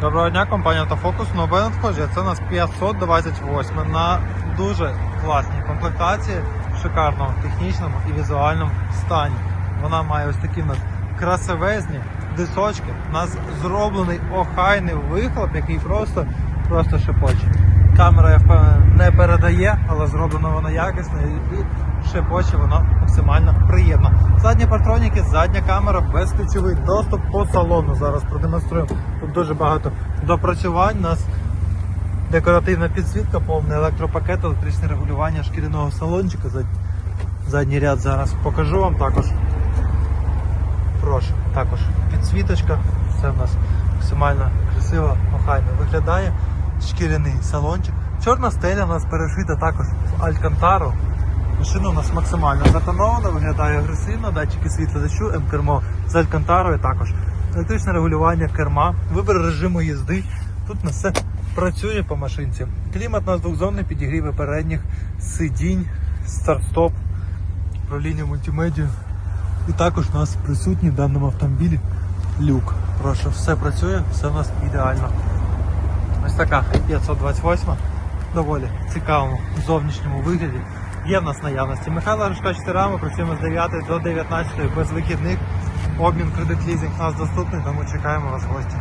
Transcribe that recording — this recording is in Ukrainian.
Доброго дня, компанія Автофокус. Нове надходження. Це у нас 528 на дуже класній комплектації, шикарному технічному і візуальному стані. Вона має ось такі нас красивезні дисочки. У нас зроблений охайний вихлоп, який просто, просто шепоче. Камера, я впевнений, не передає, але зроблено воно якісно і шепоче воно максимально приємно. Задні партроніки, задня камера, безключовий доступ по салону. Зараз продемонструємо. Тут дуже багато допрацювань. У нас декоративна підсвітка, повний електропакет, електричне регулювання шкіряного салончика. Задній ряд зараз покажу вам також. Прошу, також підсвіточка. Все в нас максимально красиво, охайно виглядає. Шкіряний салончик. Чорна стеля у нас перешита також в Алькантару. Машина у нас максимально затонована, виглядає агресивно, датчики світла дощу, М-кермо з Алькантарою також. Електричне регулювання керма, вибір режиму їзди. Тут у нас все працює по машинці. Клімат у нас двохзонний, підігріви передніх сидінь, старт-стоп, управління мультимедіа. І також у нас присутній в даному автомобілі люк. Прошу, все працює, все у нас ідеально. Така 528 доволі цікавому зовнішньому вигляді. Є в нас наявності. Михайло Рожка 4 ми працюємо з 9 до 19 без вихідних. Обмін кредит лізинг у нас доступний, тому чекаємо вас в гості.